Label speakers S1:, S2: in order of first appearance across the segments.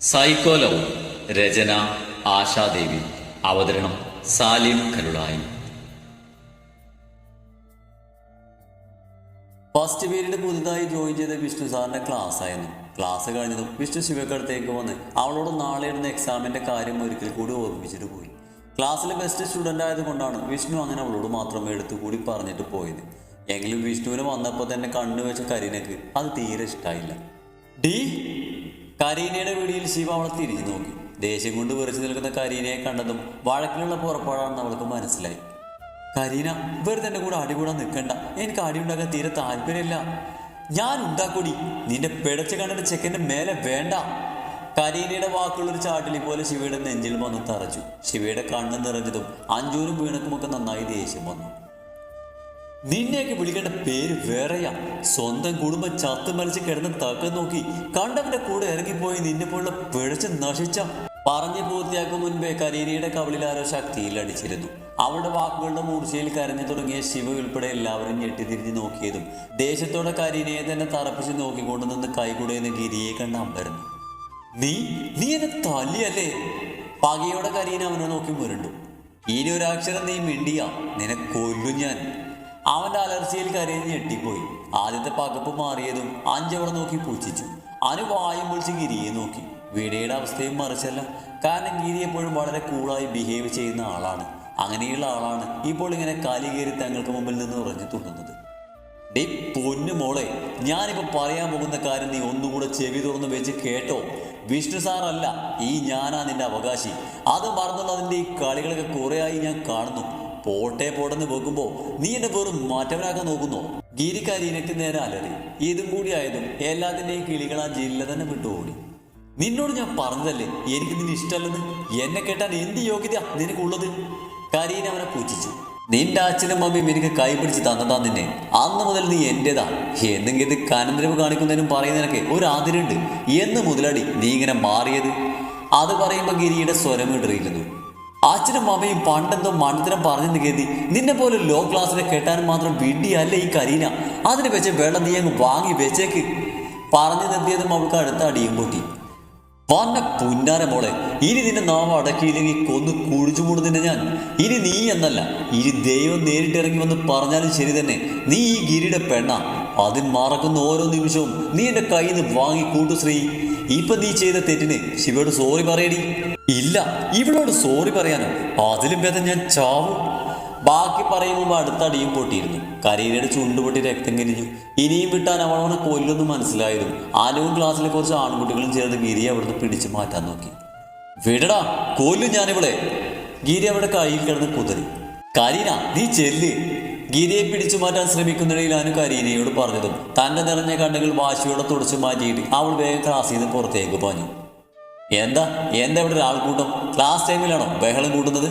S1: സൈക്കോലോ രചന ആശാദേവി. അവതരണം Salim Karulai first period പുതുതായി ജോയിൻ ചെയ്ത വിഷ്ണു സാറിന്റെ ക്ലാസ് ആയിരുന്നു. ക്ലാസ് കഴിഞ്ഞതും വിഷ്ണു ശിവക്കടുത്തേക്ക് വന്ന് അവളോട് നാളെ ഇടുന്ന എക്സാമിന്റെ കാര്യം ഒരിക്കൽ കൂടി ഓർമ്മിച്ചിട്ട് പോയി. ക്ലാസ്സിലെ ബെസ്റ്റ് സ്റ്റുഡന്റ് ആയതുകൊണ്ടാണ് വിഷ്ണു അങ്ങനെ അവളോട് മാത്രമേ എടുത്തു കൂടി പറഞ്ഞിട്ട് പോയത്. എങ്കിലും വിഷ്ണുവിന് വന്നപ്പോൾ തന്നെ കണ്ണു വെച്ച കരീനക്ക് അത് തീരെ ഇഷ്ടമായില്ല ഡി കരീനയുടെ വീടിയിൽ ശിവ അവളെ തിരിഞ്ഞു നോക്കി. ദേഷ്യം കൊണ്ട് വിറച്ചു നിൽക്കുന്ന കരീനയെ കണ്ടതും വഴക്കിലുള്ള പുറപ്പാടാണെന്ന് അവൾക്ക് മനസ്സിലായി. കരീന വെറുതെ എന്റെ കൂടെ അടികൂടാൻ നിൽക്കണ്ട. എനിക്ക് അടി ഉണ്ടാക്കാൻ തീരെ താല്പര്യമില്ല. ഞാൻ ഉണ്ടാക്കൂടി. നിന്റെ പിടച്ച് കണ്ടിട്ട് ചെക്കന്റെ മേലെ വേണ്ട. കരീനയുടെ വാക്കുള്ളൊരു ചാട്ടിലി പോലെ ശിവയുടെ നെഞ്ചിൽ വന്ന് തറച്ചു. ശിവയുടെ കണ്ണ് നിറഞ്ഞതും അഞ്ചൂരും വീണക്കുമൊക്കെ നന്നായി ദേഷ്യം വന്നു. നിന്നെയൊക്കെ വിളിക്കേണ്ട പേര് വേറെയാ. സ്വന്തം കുടുംബം ചത്തു മരിച്ച് കിടന്ന് തക്കം നോക്കി. കണ്ടവന്റെ കൂടെ ഇറങ്ങിപ്പോയി നിന്നെ പോലുള്ള പിഴച്ച് നശിച്ച പറഞ്ഞു പൂർത്തിയാക്കും മുൻപേ കരീനയുടെ കവളിൽ ആരോ ശക്തിയിൽ അടിച്ചിരുന്നു. അവളുടെ വാക്കുകളുടെ മൂർച്ചയിൽ കരഞ്ഞു തുടങ്ങിയ ശിവ ഉൾപ്പെടെ എല്ലാവരും ഞെട്ടിതിരിഞ്ഞ് നോക്കിയതും ദേശത്തോടെ കരീനയെ തന്നെ തറപ്പിച്ച് നോക്കിക്കൊണ്ടു നിന്ന് കൈകുടയുന്ന ഗിരിയെ കണ്ട് അമ്പരുന്നു. നീ നീ എന്നെ തല്ലിയല്ലേ? പകയോടെ കരീന അവനെ നോക്കി മുരണ്ടു. ഇനി ഒരാക്ഷരം നീ മിണ്ടിയാ. നിന്നെ കൊല്ലും ഞാൻ. അവന്റെ അലർച്ചയിൽ കരയിൽ ഞെട്ടിപ്പോയി. ആദ്യത്തെ പകപ്പ് മാറിയതും അഞ്ചവിടെ നോക്കി പൂച്ചിച്ചു. അനു വായും വിളിച്ച് ഗിരിയെ നോക്കി. വീടയുടെ അവസ്ഥയും മറിച്ചല്ല. കാരണം ഗിരി എപ്പോഴും വളരെ കൂളായി ബിഹേവ് ചെയ്യുന്ന ആളാണ്. അങ്ങനെയുള്ള ആളാണ് ഇപ്പോൾ ഇങ്ങനെ കാലി കയറി തങ്ങൾക്ക് മുമ്പിൽ നിന്ന് ഉറഞ്ഞു തുള്ളുന്നത്. ഡേ പൊന്നു മോളെ ഞാനിപ്പോൾ പറയാൻ പോകുന്ന കാര്യം നീ ഒന്നുകൂടെ ചെവി തുറന്ന് വെച്ച് കേട്ടോ. വിഷ്ണു സാറല്ല ഈ ഞാനാ നിന്റെ അവകാശി. അത് മറന്നുള്ള അതിന്റെ ഈ കളികളൊക്കെ കുറേയായി ഞാൻ കാണുന്നു. പോട്ടെ പോട്ടെന്ന് വെക്കുമ്പോ നീ എന്നെ വെറും മാറ്റവനാക്കാൻ നോക്കുന്നോ. ഗിരിക്കാരിനക്ക് നേരെ അലറി ഇതും കൂടി ആയതും എല്ലാത്തിന്റെയും കിളികൾ ആ ജില്ല തന്നെ വിട്ടുപോടി നിന്നോട് ഞാൻ പറഞ്ഞതല്ലേ എനിക്ക് നിന്നെ ഇഷ്ടമല്ലെന്ന്? എന്നെ കേട്ടാൻ എന്ത് യോഗ്യത നിനക്കുള്ളത്? കരീന അവനെ പൂജിച്ചു. നിന്റെ അച്ഛനും അമ്മയും എനിക്ക് കൈപിടിച്ച് തന്നതാ നിന്നെ. അന്ന് മുതൽ നീ എന്റേതാ. എന്നെങ്കിൽ ഇത് കാണിക്കുന്നതിനും പറയുന്നതിനൊക്കെ ഒരു ആതിരുണ്ട്. എന്ന് മുതലടി നീ ഇങ്ങനെ മാറിയത്? അത് പറയുമ്പോൾ ഗിരിയുടെ സ്വരം ഇടറിയിരുന്നു അച്ഛനും അമ്മയും പണ്ടെന്തോ മണ്ടത്തരം പറഞ്ഞെന്ന് കരുതി നിന്നെ പോലെ ലോ ക്ലാസ്സിനെ കെട്ടാൻ മാത്രം വിഡിയല്ല ഈ കരീന. അതിന് വെച്ച് വെള്ളം നീ അങ്ങ് വാങ്ങി വെച്ചേക്ക്. പറഞ്ഞു നിർത്തിയതും അവൾക്ക് അടുത്ത അടിയും പൊട്ടി. വന്ന പുന്നാര മോളെ ഇനി നിന്നെ നാമം അടക്കിയില്ലെങ്കിൽ കൊന്ന് കുഴിച്ചു നിന്നെ ഞാൻ. ഇനി നീ എന്നല്ല ഇനി ദൈവം നേരിട്ടിറങ്ങി വന്ന് പറഞ്ഞാലും ശരി തന്നെ. നീ ഈ ഗിരിയുടെ പെണ്ണ. അതിന് മറക്കുന്ന ഓരോ നിമിഷവും നീ എന്റെ കയ്യിൽ നിന്ന് വാങ്ങി കൂട്ടു ശ്രീ ഇപ്പൊ നീ ചെയ്ത തെറ്റിന് ശിവയോട് സോറി പറയടി. ഇല്ല ഇവളോട് സോറി പറയാനോ? അതിലും ഭേദം ഞാൻ ചാവും. ബാക്കി പറയുമ്പോൾ അടുത്ത അടിയും പൊട്ടിയിരുന്നു. കരീരയുടെ ചുണ്ടുപൊട്ടി രക്തം കരിഞ്ഞു. ഇനിയും വിട്ടാൻ അവളവനെ കൊല്ലൊന്നും മനസ്സിലായതും ആലുവും ക്ലാസ്സിലെ കുറച്ച് ആൺകുട്ടികളും ചേർന്ന് ഗിരി അവിടുന്ന് പിടിച്ചു മാറ്റാൻ നോക്കി. വിടടാ കൊല്ലും ഞാനിവിടെ ഗിരി അവിടെ കയ്യിൽ കിടന്ന് കുതിരി കരീന നീ ചെല്ല്. ഗിരിയെ പിടിച്ചു മാറ്റാൻ ശ്രമിക്കുന്നിടയിൽ അനു കരീനയോട് പറഞ്ഞതും തന്റെ നിറഞ്ഞ കണ്ണുകൾ വാശിയോടെ തുടച്ചു മാറ്റിയിട്ട് അവൾ വേഗം ക്ലാസ്സിൽ നിന്ന് പുറത്തേക്ക് പാഞ്ഞു. എന്താ? എന്താ ഇവിടെ ഒരാൾക്കൂട്ടം ക്ലാസ് ടൈമിലാണോ ബഹളം കൂട്ടുന്നത്?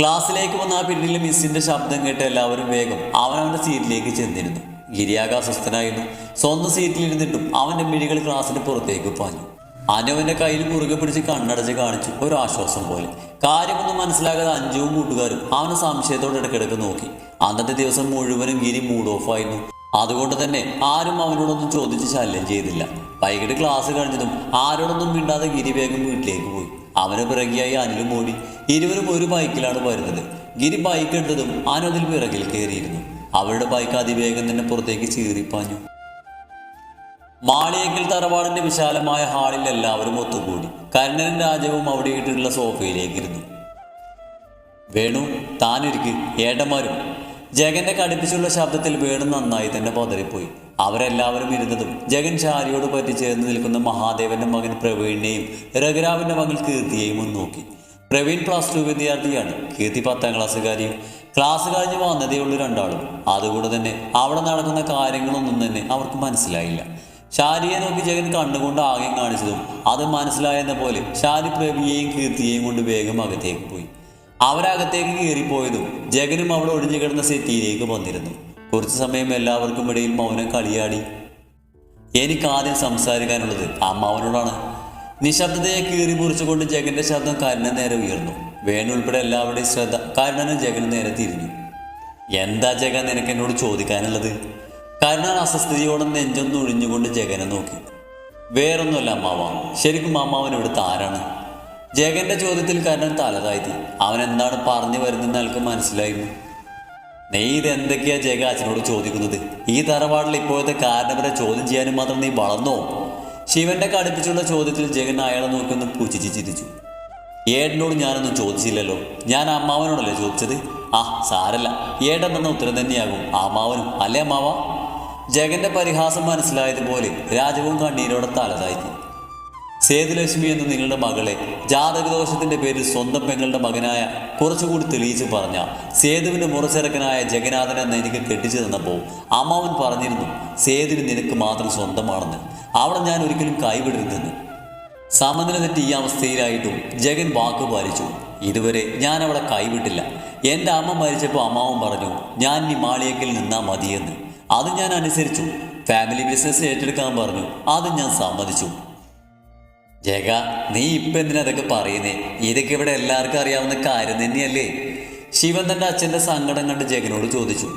S1: ക്ലാസ്സിലേക്ക് വന്ന ആ പിന്നിലെ മിസ്സിന്റെ ശബ്ദം കേട്ട് എല്ലാവരും വേഗം അവനവന്റെ സീറ്റിലേക്ക് ചെന്നിരുന്നു. ഗിരിയാക അസ്വസ്ഥനായിരുന്നു സ്വന്തം സീറ്റിലിരുന്നിട്ടും അവന്റെ മിഴികൾ ക്ലാസ്സിന് പുറത്തേക്ക് പാഞ്ഞു. അനുവിന്റെ കയ്യിൽ മുറുകെ പിടിച്ച് കണ്ണടച്ച് കാണിച്ചു ഒരു ആശ്വാസം പോലെ. കാര്യമൊന്നും മനസ്സിലാകാതെ അഞ്ചുവും കൂട്ടുകാരും അവനെ സംശയത്തോടെ ഇടയ്ക്കിടയ്ക്ക് നോക്കി. അന്നത്തെ ദിവസം മുഴുവനും ഗിരി മൂഡ് ഓഫ് ആയിരുന്നു. അതുകൊണ്ട് തന്നെ ആരും അവനോടൊന്നും ചോദിച്ച് ശല്യം ചെയ്തില്ല. വൈകിട്ട് ക്ലാസ് കഴിഞ്ഞതും ആരോടൊന്നും മിണ്ടാതെ ഗിരിവേഗം വീട്ടിലേക്ക് പോയി. അവന് പിറകിയായി അനിലും ഓടി. ഇരുവരും ഒരു ബൈക്കിലാണ് വരുന്നത്. ഗിരി ബൈക്ക് എടുത്തതും അനതിൽ പിറകിൽ കയറിയിരുന്നു. അവരുടെ ബൈക്ക് അതിവേഗം തന്നെ പുറത്തേക്ക് ചീറിപ്പാഞ്ഞു. മാളിയേക്കൽ തറവാടിന്റെ വിശാലമായ ഹാളിൽ എല്ലാവരും ഒത്തുകൂടി. കരുണനും രാജവും അവിടെ ഇട്ടിട്ടുള്ള സോഫയിലേക്കിരുന്നു വേണു താനൊരുക്ക്. ഏട്ടന്മാരും ജഗന്റെ കടുപ്പിച്ചുള്ള ശബ്ദത്തിൽ വീണ് നന്നായി തന്നെ പതറിപ്പോയി. അവരെല്ലാവരും ഇരുന്നതും ജഗൻ ചാരിയോട് പറ്റി ചേർന്ന് നിൽക്കുന്ന മഹാദേവന്റെ മകൻ പ്രവീണിനെയും രഘുരാവിന്റെ മകൻ കീർത്തിയെയും ഒന്ന് നോക്കി. പ്രവീൺ പ്ലസ് ടു വിദ്യാർത്ഥിയാണ്. കീർത്തി പത്താം ക്ലാസ്സുകാരിയും. ക്ലാസ് കഴിഞ്ഞ് വന്നതേ ഉള്ളൂ രണ്ടാളും. അതുകൊണ്ട് തന്നെ അവിടെ നടക്കുന്ന കാര്യങ്ങളൊന്നും തന്നെ അവർക്ക് മനസ്സിലായില്ല. ഷാരിയെ നോക്കി ജഗൻ കണ്ണുകൊണ്ട് ആകെയും കാണിച്ചതും അത് മനസ്സിലായെന്ന പോലെ ഷാരി പ്രവിയെയും കീർത്തിയെയും കൊണ്ട് വേഗം അകത്തേക്ക് അവരകത്തേക്ക് കയറിപ്പോയതും ജഗനും അവിടെ ഒഴിഞ്ഞു കിടന്ന സെറ്റിയിലേക്ക് വന്നിരുന്നു. കുറച്ചു സമയം എല്ലാവർക്കും ഇടയിൽ മൗനം കളിയാടി. എനിക്ക് ആദ്യം സംസാരിക്കാനുള്ളത് അമ്മാവനോടാണ്. നിശബ്ദതയെ കീറി മുറിച്ചുകൊണ്ട് ജഗന്റെ ശബ്ദം കരുണൻ നേരെ ഉയർന്നു. വേണു ഉൾപ്പെടെ എല്ലാവരുടെയും ശ്രദ്ധ കരുണനും ജഗനും നേരെ തിരിഞ്ഞു. എന്താ ജഗൻ നിനക്ക് എന്നോട് ചോദിക്കാനുള്ളത്? കരുണൻ അസ്വസ്ഥതയോടെ നെഞ്ചൊന്ന് ഒഴിഞ്ഞുകൊണ്ട് ജഗനെ നോക്കി. വേറൊന്നുമല്ല അമ്മാവ. ശരിക്കും അമ്മാവൻ ഇവിടുത്തെ ആരാണ്? ജഗന്റെ ചോദ്യത്തിൽ കരണൻ തലതായി അവൻ എന്താണ് പറഞ്ഞു വരുന്നതെന്ന് അയാൾക്ക് മനസ്സിലായിരുന്നു നീ ഇത് എന്തൊക്കെയാ ജഗ അച്ഛനോട് ചോദിക്കുന്നത്? ഈ തറവാടിൽ ഇപ്പോഴത്തെ കാരണവരെ ചോദ്യം ചെയ്യാനും മാത്രം നീ വളർന്നോ? ശിവന്റെ കടുപ്പിച്ചുള്ള ചോദ്യത്തിൽ ജഗൻ അയാളെ നോക്കിയൊന്ന് പൂച്ചിച്ച് ചിരിച്ചു. ഏട്ടനോട് ഞാനൊന്നും ചോദിച്ചില്ലല്ലോ. ഞാൻ അമ്മാവനോടല്ലേ ചോദിച്ചത്? ആ സാരല്ല. ഏട്ടൻ തന്ന ഉത്തരം തന്നെയാകും. അമ്മാവനും. അല്ലേ അമ്മാവ? ജഗന്റെ പരിഹാസം മനസ്സിലായതുപോലെ രാജവും കണ്ണീരോടെ തലതായി സേതുലക്ഷ്മി എന്ന നിങ്ങളുടെ മകളെ ജാതകദോഷത്തിന്റെ പേരിൽ സ്വന്തം പെങ്ങളുടെ മകനായ കുറച്ചുകൂടി തെളിയിച്ച് പറഞ്ഞ സേതുവിന്റെ മുറച്ചിറക്കനായ ജഗന്നാഥൻ എന്ന എനിക്ക് കെട്ടിച്ചു തന്നപ്പോൾ അമ്മാവൻ പറഞ്ഞിരുന്നു സേതുവിന് നിനക്ക് മാത്രം സ്വന്തമാണെന്ന്. അവിടെ ഞാൻ ഒരിക്കലും കൈവിടരുതെന്ന്. സമനില തെറ്റി ഈ അവസ്ഥയിലായിട്ടും ജഗൻ വാക്ക് പാലിച്ചു ഇതുവരെ ഞാൻ അവളെ കൈവിട്ടില്ല. എന്റെ അമ്മ മരിച്ചപ്പോൾ അമ്മാവൻ പറഞ്ഞു ഞാൻ ഈ മാളിയക്കൽ നിന്നാ മതിയെന്ന്. അത് ഞാൻ അനുസരിച്ചു. ഫാമിലി ബിസിനസ് ഏറ്റെടുക്കാൻ പറഞ്ഞു അത് ഞാൻ സമ്മതിച്ചു. ജഗ നീ ഇപ്പൊ എന്തിനാ അതൊക്കെ പറയുന്നേ? ഇതൊക്കെ ഇവിടെ എല്ലാവർക്കും അറിയാവുന്ന കാര്യം തന്നെയല്ലേ? ശിവൻ തന്റെ അച്ഛന്റെ സങ്കടം കണ്ട് ജഗനോട് ചോദിച്ചു.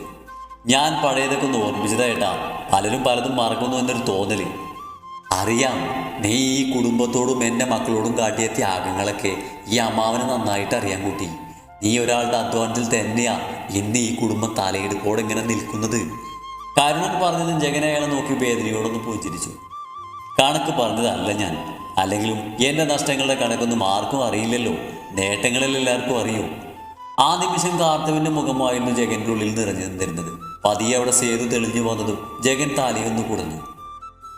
S1: ഞാൻ പഴയതൊക്കെ ഒന്ന് ഓർമ്മിച്ചതായിട്ടാ പലരും പലതും മറക്കുന്നു എന്നൊരു തോന്നൽ. അറിയാം നീ ഈ കുടുംബത്തോടും എന്റെ മക്കളോടും കാട്ടിയ ത്യാഗങ്ങളൊക്കെ ഈ അമ്മാവന് നന്നായിട്ട് അറിയാൻ കൂട്ടി. നീ ഒരാളുടെ അധ്വാനത്തിൽ തന്നെയാ ഇന്ന് ഈ കുടുംബം തലയെടുപ്പോടെ ഇങ്ങനെ നിൽക്കുന്നത്. കരുണൻ പറഞ്ഞതും ജഗൻ അയാളെ നോക്കി വേദനയോടൊന്ന് പുഞ്ചിരിച്ചു. കണക്ക് പറഞ്ഞതല്ല ഞാൻ. അല്ലെങ്കിലും എന്റെ നഷ്ടങ്ങളുടെ കണക്കൊന്നും ആർക്കും അറിയില്ലല്ലോ. നേട്ടങ്ങളിൽ എല്ലാവർക്കും അറിയൂ? ആ നിമിഷം കാർത്തവിന്റെ മുഖമായിരുന്നു ജഗന്റെ ഉള്ളിൽ നിറഞ്ഞു നിന്നിരുന്നത് പതിയെ അവിടെ സേതു തെളിഞ്ഞു വന്നതും ജഗൻ തലയൊന്നു കുടഞ്ഞു.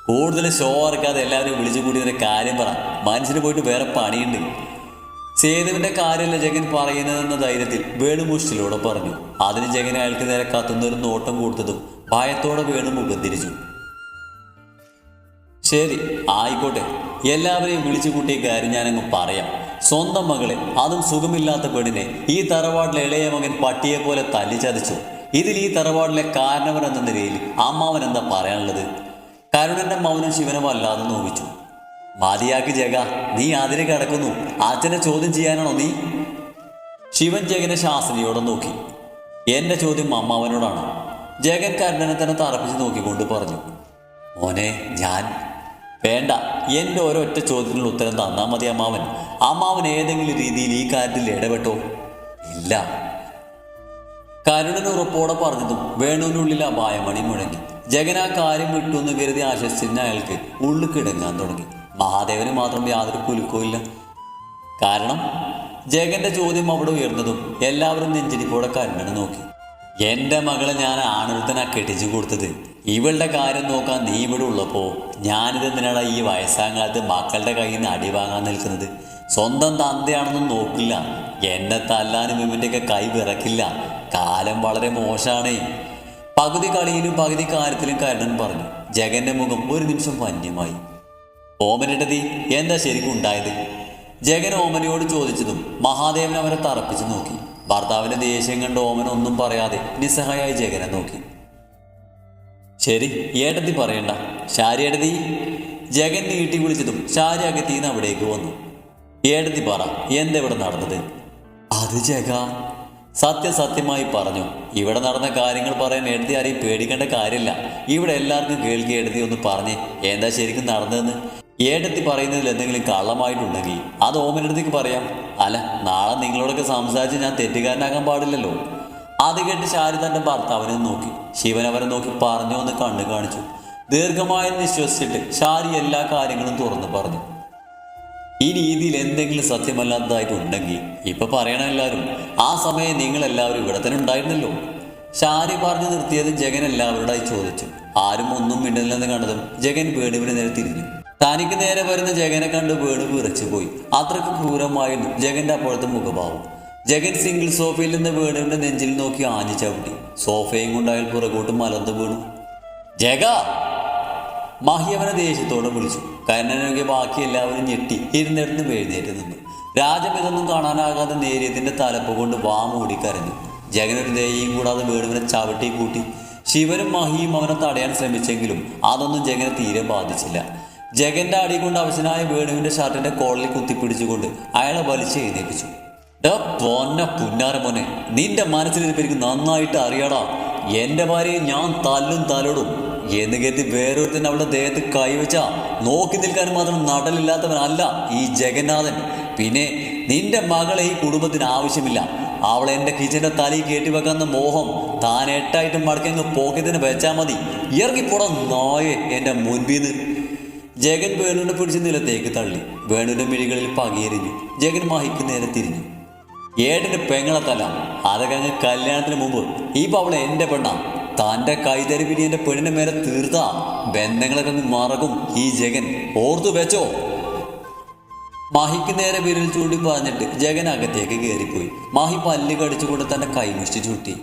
S1: കൂടുതൽ ഷോ ഇറക്കാതെ എല്ലാവരും വിളിച്ചു കൂടിയതിന്റെ കാര്യം പറ. മനസ്സിന് പോയിട്ട് വേറെ പണിയുണ്ട്. സേതുവിന്റെ കാര്യമല്ല ജഗൻ പറയുന്നതെന്ന ധൈര്യത്തിൽ വേണുമുഷ്ടിലൂടെ പറഞ്ഞു. അതിന് ജഗൻ അയാൾക്ക് നേരെ കത്തുന്നൊരു നോട്ടം കൊടുത്തതും ഭയത്തോടെ വേണു മുഖം തിരിച്ചു. ശരി ആയിക്കോട്ടെ. എല്ലാവരെയും വിളിച്ചു കൂട്ടിയ കാര്യം ഞാനങ്ങ് പറയാം. സ്വന്തം മകളെ അതും സുഖമില്ലാത്ത പെണ്ണിനെ ഈ തറവാട്ടിലെ ഇളയ മകൻ പട്ടിയെ പോലെ തല്ലിച്ചതച്ചു. ഇതിൽ ഈ തറവാട്ടിലെ കാരണവൻ എന്ന നിലയിൽ അമ്മാവൻ എന്താ പറയാനുള്ളത്? കരുണന്റെ മൗനം ശിവനെ വല്ലാതെ നോവിച്ചു. മതിയാക്കി ജഗ നീ അതിനെ കിടക്കുന്നു. അച്ഛനെ ചോദ്യം ചെയ്യാനാണോ നീ? ശിവൻ ജഗനെ ശാസ്ത്രിയോടെ നോക്കി. എന്റെ ചോദ്യം അമ്മാവനോടാണ്. ജഗൻ കരുണനെ തന്നെ തറപ്പിച്ച് നോക്കിക്കൊണ്ട് പറഞ്ഞു. മോനെ ഞാൻ വേണ്ട എന്റെ ഒരൊറ്റ ചോദ്യത്തിനുള്ള ഉത്തരം തന്നാൽ മതി അമ്മാവൻ. അമ്മാവൻ ഏതെങ്കിലും രീതിയിൽ ഈ കാര്യത്തിൽ ഇടപെട്ടോ? ഇല്ല. കരുണൻ ഉറപ്പോടെ പറഞ്ഞതും വേണുവിനുള്ളിൽ അപായമണി മുഴങ്ങി. ജഗൻ ആ കാര്യം വിട്ടു എന്ന് കരുതി ആശ്വസിച്ചിരുന്ന അയാൾക്ക് ഉള്ളിൽ കിടങ്ങാൻ തുടങ്ങി. മഹാദേവന് മാത്രം യാതൊരു കുലുക്കവും കാരണം ജഗന്റെ ചോദ്യം അവിടെ ഉയർന്നതും എല്ലാവരും നെഞ്ചിരിപ്പോടെ കരുണനെ നോക്കി. എന്റെ മകളെ ഞാൻ ആണുത്തനാ കെട്ടിച്ചു കൊടുത്തത്. ഇവളുടെ കാര്യം നോക്കാൻ നീ ഇവിടെ ഉള്ളപ്പോ ഞാനിതെന്തിനാണ് ഈ വയസ്സാം കാലത്ത് മക്കളുടെ കയ്യിൽ നിന്ന് അടി വാങ്ങാൻ നിൽക്കുന്നത്? സ്വന്തം തന്തയാണെന്നും നോക്കില്ല. എന്നെ തല്ലാനും ഇവന്റെയൊക്കെ കൈ വിറക്കില്ല. കാലം വളരെ മോശാണേ. പകുതി കളിയിലും പകുതി കാര്യത്തിലും കരുണൻ പറഞ്ഞു. ജഗന്റെ മുഖം ഒരു നിമിഷം വന്യമായി. ഓമനിട്ടതി എന്താ ശരിക്കും ഉണ്ടായത്? ജഗൻ ഓമനയോട് ചോദിച്ചതും മഹാദേവൻ അവരെ തറപ്പിച്ചു നോക്കി. ഭർത്താവിന്റെ ദേഷ്യം കണ്ട് ഓമൻ ഒന്നും പറയാതെ നിസ്സഹായായി ജഗനെ നോക്കി. ശരി ഏട്ടത്തി പറയണ്ട. ശാരി ഏട്ടത്തി ജഗൻ നീട്ടി വിളിച്ചതും ശാരി അകത്തിന്ന് അവിടേക്ക് വന്നു. ഏട്ടത്തി പറ എന്തെവിടെ നടന്നത്? അത് ജഗ സത്യസത്യമായി പറഞ്ഞു. ഇവിടെ നടന്ന കാര്യങ്ങൾ പറയാൻ എഴുതി ആരെയും പേടിക്കേണ്ട കാര്യമില്ല. ഇവിടെ എല്ലാവർക്കും കേൾക്കി എഴുതി ഒന്ന് പറഞ്ഞ് എന്താ ശരിക്കും നടന്നതെന്ന്? ഏട്ടത്തി പറയുന്നതിൽ എന്തെങ്കിലും കള്ളമായിട്ടുണ്ടെങ്കിൽ അത് ഓമനടുത്തേക്ക് പറയാം. അല്ല നാളെ നിങ്ങളോടൊക്കെ സംസാരിച്ച് ഞാൻ തെറ്റുകാരനാകാൻ പാടില്ലല്ലോ. അത് കേട്ട് ശാരി ഭർത്താവിനെ നോക്കി. ശിവൻ അവരെ നോക്കി പറഞ്ഞു എന്ന് കണ്ണു കാണിച്ചു. ദീർഘമായി വിശ്വസിച്ചിട്ട് ശാരി എല്ലാ കാര്യങ്ങളും തുറന്നു പറഞ്ഞു. ഈ രീതിയിൽ എന്തെങ്കിലും സത്യമല്ലാത്തതായിട്ടുണ്ടെങ്കിൽ ഇപ്പൊ പറയണം എല്ലാവരും ആ സമയം നിങ്ങൾ എല്ലാവരും ഇവിടെ തന്നെ ഉണ്ടായിരുന്നല്ലോ. ശാരി പറഞ്ഞു നിർത്തിയത് ജഗൻ എല്ലാവരോടായി ചോദിച്ചു. ആരും ഒന്നും മിണ്ടുന്നില്ലെന്ന് കണ്ടതും ജഗൻ വേണുവിനെ നേരെ തിരിഞ്ഞു. തനിക്ക് നേരെ വരുന്ന ജഗനെ കണ്ട് വേണു വിറച്ചു പോയി അത്രയ്ക്ക് ക്രൂരമായിരുന്നു ജഗന്റെ അപ്പോഴത്തെ മുഖഭാവം. ജഗൻ സിംഗിൾ സോഫയിൽ നിന്ന് വേണുവിന്റെ നെഞ്ചിൽ നോക്കി ആഞ്ഞു ചവിട്ടി. സോഫയും കൊണ്ട് പുറകോട്ട് മലർന്നു വീണു. ജഗ! മാഹിയവനെ അവനെ ദേഷ്യത്തോടെ വിളിച്ചു. കരുണനൊക്കെ ബാക്കി എല്ലാവരും ഞെട്ടി ഇരുന്നിടത്ത് എഴുന്നേറ്റ് നിന്നു. രാജം ഇതൊന്നും കാണാനാകാതെ നേരിയതിന്റെ തലപ്പ് കൊണ്ട് വാ മൂടി കരഞ്ഞു. ജഗനൊരു ദയയും കൂടാതെ വേണുവിനെ ചവിട്ടി കൂട്ടി. ശിവനും മഹിയും അവനെ തടയാൻ ശ്രമിച്ചെങ്കിലും അതൊന്നും ജഗനെ തീരെ ബാധിച്ചില്ല. ജഗന്റെ അടി കൊണ്ട് അവശനായ വേണുവിന്റെ ഷർട്ടിന്റെ കോളിൽ കുത്തിപ്പിടിച്ചുകൊണ്ട് അയാളെ വലിച്ച് എഴുന്നേപ്പിച്ചു. ഡാ പൊന്ന പുന്നാര നിന്റെ മനസ്സിൽ എനിക്ക് നന്നായിട്ട് അറിയാടാ. എന്റെ ഭാര്യയെ ഞാൻ തല്ലും തലോടും. എന്ന് കരുതി വേറൊരുത്തൻ അവളുടെ ദേഹത്ത് കൈവച്ചാ നോക്കി നിൽക്കാൻ മാത്രം നടലില്ലാത്തവനല്ല ഈ ജഗന്നാഥൻ. പിന്നെ നിന്റെ മകളെ ഈ കുടുംബത്തിന് ആവശ്യമില്ല. അവൾ എന്റെ കിച്ചന്റെ തലയിൽ കയറ്റി മോഹം താൻ എട്ടായിട്ട് മടക്കങ്ങ് പോക്കത്തിന് വെച്ചാൽ മതി. ഇറങ്ങിപ്പോടാ നോയെ എന്റെ മുൻപീന്ന്. ജഗൻ വേണുവിനെ പിടിച്ച് നിലത്തേക്ക് തള്ളി. വേണുവിന്റെ മിഴികളിൽ പകയരിഞ്ഞു ജഗൻ മാഹിക്ക് നേരെ തിരിഞ്ഞു. ഏടിന്റെ പെങ്ങളെ തല. അത് കഴിഞ്ഞ് കല്യാണത്തിന് മുമ്പ് ഈ അവളെ എന്റെ പെണ്ണാ. തന്റെ കൈതരിപിരി എന്റെ പെണ്ണിന്റെ മേലെ തീർത്താ. ബന്ധങ്ങളൊക്കെ അങ്ങ് മറക്കും ഈ ജഗൻ. ഓർത്തു വെച്ചോ? മാഹിക്ക് നേരെ വിരൽ ചൂണ്ടി പറഞ്ഞിട്ട് ജഗൻ അകത്തേക്ക് കയറിപ്പോയി. മാഹി പല്ല് കടിച്ചുകൊണ്ട് തന്റെ കൈമുഷ്ടി ചൂട്ടി.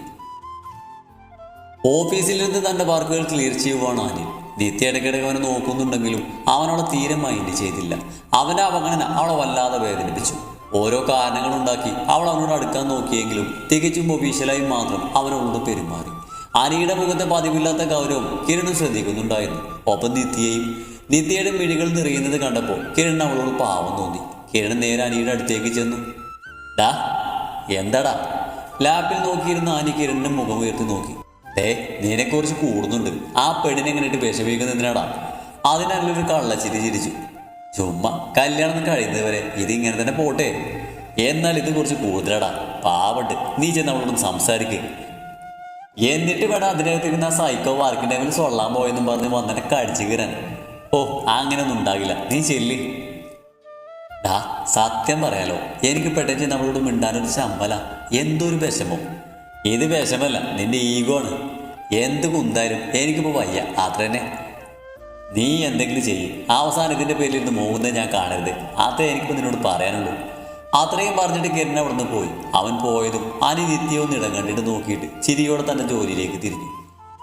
S1: ഓഫീസിൽ നിന്ന് തന്റെ വർക്കുകൾ ക്ലിയർ ചെയ്യുവാണ് അനിൽ നിത്യ ഇടയ്ക്കിടയ്ക്ക് അവനെ നോക്കുന്നുണ്ടെങ്കിലും അവനോട് തീരെ മൈൻഡ് ചെയ്തില്ല. അവന്റെ അവഗണന അവളെ വല്ലാതെ വേദനിപ്പിച്ചു. ഓരോ കാരണങ്ങളുണ്ടാക്കി അവൾ അവനോട് അടുക്കാൻ നോക്കിയെങ്കിലും തികച്ചും ഒഫീഷ്യലായി മാത്രം അവനോട് പെരുമാറി. അനിയുടെ മുഖത്തെ പതിവില്ലാത്ത ഗൗരവം കിരൺ ശ്രദ്ധിക്കുന്നുണ്ടായിരുന്നു. ഒപ്പം നിത്യയും നിത്യയുടെ മിഴികൾ നിറയുന്നത് കണ്ടപ്പോൾ കിരൺ അവളോട് പാവം തോന്നി. കിരൺ നേരെ അനിയുടെ അടുത്തേക്ക് ചെന്നു. ഡാ എന്താടാ? ലാപ്പിൽ നോക്കിയിരുന്ന ആനി കിരണിന്റെ മുഖം ഉയർത്തി നോക്കി. ഏ നിന്നെക്കുറിച്ച് കൂടുന്നുണ്ട്. ആ പെണ്ണിനെ എങ്ങനെയിട്ട് വിഷമിക്കുന്നതിനാടാ അതിനല്ലൊരു കള്ളച്ചിരി ചിരിച്ചു. ചുമ്മാ കല്യാണം കഴിയുന്നത് വരെ ഇങ്ങനെ തന്നെ പോട്ടെ. എന്നാൽ ഇത് കുറച്ച് കൂടുതലാടാ. പാവണ്ട് നീ ചെന്ന് അവളോടൊന്ന് സംസാരിക്ക്. എന്നിട്ട് വേണം അതിനകത്തേക്ക് ആ സൈക്കോ വാർക്കിന്റെ ടൈമിൽ സൊള്ളാൻ പോയെന്നും പറഞ്ഞ് വന്നെ കടിച്ചു കീറാൻ. ഓ അങ്ങനെയൊന്നും ഉണ്ടാകില്ല. നീ ചെല്ലി. ഡാ സത്യം പറയാലോ എനിക്ക് പെട്ടെന്ന് നമ്മളോട് മിണ്ടാനൊരു ശമ്പല. എന്തൊരു വിഷമോ. ഇത് വിഷമല്ല നിന്റെ ഈഗോ ആണ്. എന്ത് കുന്തായാലും എനിക്കിപ്പോൾ വയ്യ. അത്ര തന്നെ നീ എന്തെങ്കിലും ചെയ്യും. അവസാനം ഇതിന്റെ പേരിൽ ഇരുന്ന് പോകുന്നത് ഞാൻ കാണരുത്. അതേ എനിക്കിപ്പോൾ നിന്നോട് പറയാനുള്ളൂ. അത്രയും പറഞ്ഞിട്ട് കിരൺ അവിടെ നിന്ന് പോയി. അവൻ പോയതും അനി നിത്യവും കണ്ടിട്ട് നോക്കിയിട്ട് ചിരിയോടെ തന്റെ ജോലിയിലേക്ക് തിരിഞ്ഞു.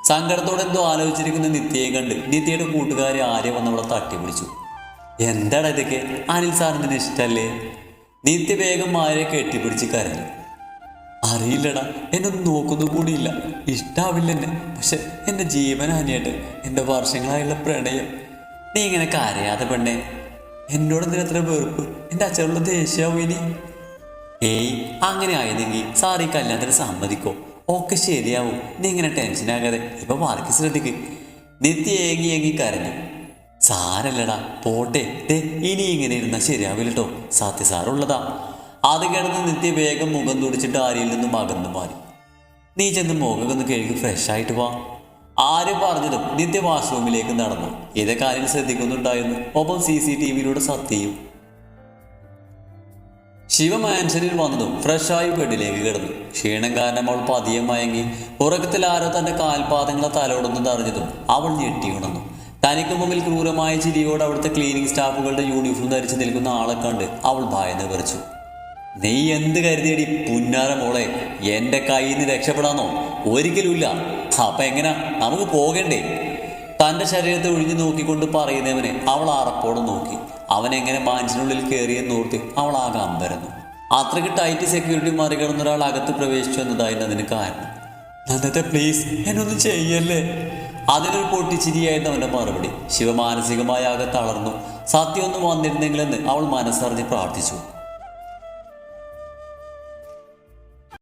S1: സങ്കടത്തോടെ എന്തോ ആലോചിച്ചിരിക്കുന്ന നിത്യയെ കണ്ട് നിത്യയുടെ കൂട്ടുകാരെ ആര്യ തട്ടി പിടിച്ചു എന്താണ് ഇതൊക്കെ? അനിൽ സാറിന് ഇഷ്ടമല്ലേ നിത്യ വേഗം ആരെ കെട്ടിപ്പിടിച്ച് കരഞ്ഞു. അറിയില്ലടാ എന്നൊന്നും നോക്കുന്നു കൂടിയില്ല. ഇഷ്ടാവില്ല എന്നെ പക്ഷെ എന്റെ ജീവനാനിയായിട്ട് എന്റെ വർഷങ്ങളായുള്ള പ്രണയം. നീ ഇങ്ങനെ കരയാതെ പെണ്ണേ എന്നോട് എന്തിനാ എത്ര വെറുപ്പ്? എന്റെ അച്ഛനുള്ള ദേഷ്യാവും ഇനി. ഏയ് അങ്ങനെ ആയതെങ്കിൽ ഈ കല്യാണത്തിന് സമ്മതിക്കോ. ഒക്കെ ശരിയാവും നീ ഇങ്ങനെ ടെൻഷനാകാതെ ഇപ്പൊ വർക്ക് ശ്രദ്ധിക്ക്. നിത്യ ഏങ്ങി ഏങ്ങി കരഞ്ഞു. സാരല്ലടാ പോട്ടെ. ദേ ഇനി ഇങ്ങനെ ഇരുന്നാൽ ശരിയാവില്ല കേട്ടോ സത്യ സാറുള്ളതാ അത് കിടന്ന് നിത്യ വേഗം മുഖം തുടിച്ചിട്ട് ആരിയിൽ നിന്നും അകന്നു മാറി. നീ ചെന്ന് മുഖമൊക്കെ ഒന്ന് കഴുകി ഫ്രഷ് ആയിട്ട് വാ. ആര് പറഞ്ഞതും നിത്യ വാഷ്റൂമിലേക്ക് നടന്നു. ഇതേ കാര്യം ശ്രദ്ധിക്കുന്നുണ്ടായിരുന്നു. ഒപ്പം സി സി ടി വിയിലൂടെ സത്യയും. ശിവ മാൻഷനിൽ വന്നതും ഫ്രഷായി ബെഡിലേക്ക് കിടന്നു. ക്ഷീണം കാരണം അവൾ പതിയെ മയങ്ങി. ഉറക്കത്തിൽ ആരോ തന്റെ കാൽപാദങ്ങളെ തലോടുന്നത് അറിഞ്ഞതും അവൾ ഞെട്ടി ഉണർന്നു. തനിക്ക് മുമ്പിൽ ക്രൂരമായ ചിരിയോട് അവിടുത്തെ ക്ലീനിങ് സ്റ്റാഫുകളുടെ യൂണിഫോം ധരിച്ച് നിൽക്കുന്ന ആളെ കണ്ട് അവൾ ഭയന്ന് വിറച്ചു. നീ എന്ത് കരുതിയടി പുന്നാര മോളെ? എന്റെ കയ്യിൽ നിന്ന് രക്ഷപ്പെടാന്നോ? ഒരിക്കലുമില്ല. അപ്പൊ എങ്ങനാ? നമുക്ക് പോകണ്ടേ? തന്റെ ശരീരത്തെ ഒഴിഞ്ഞു നോക്കിക്കൊണ്ട് പറയുന്നവനെ അവൾ അറപ്പോടെ നോക്കി. അവൻ എങ്ങനെ മാഞ്ചിനുള്ളിൽ കയറിയെന്നോർത്ത് അവൾ ആകെ അമ്പരന്നു. അത്രയ്ക്ക് ടൈറ്റ് സെക്യൂരിറ്റി മറികടന്ന ഒരാൾ അകത്ത് പ്രവേശിച്ചു എന്നതായിരുന്നു അതിന് കാരണം. നന്ദത്തെ പ്ലീസ് എന്നൊന്നും ചെയ്യല്ലേ? അതിനൊരു പൊട്ടിച്ചിരിയായിരുന്നു അവന്റെ മറുപടി. ശിവ മാനസികമായി ആകെ തളർന്നു. സത്യമൊന്നും വന്നിരുന്നെങ്കിലെന്ന് അവൾ മനസ്സറിഞ്ഞ് പ്രാർത്ഥിച്ചു.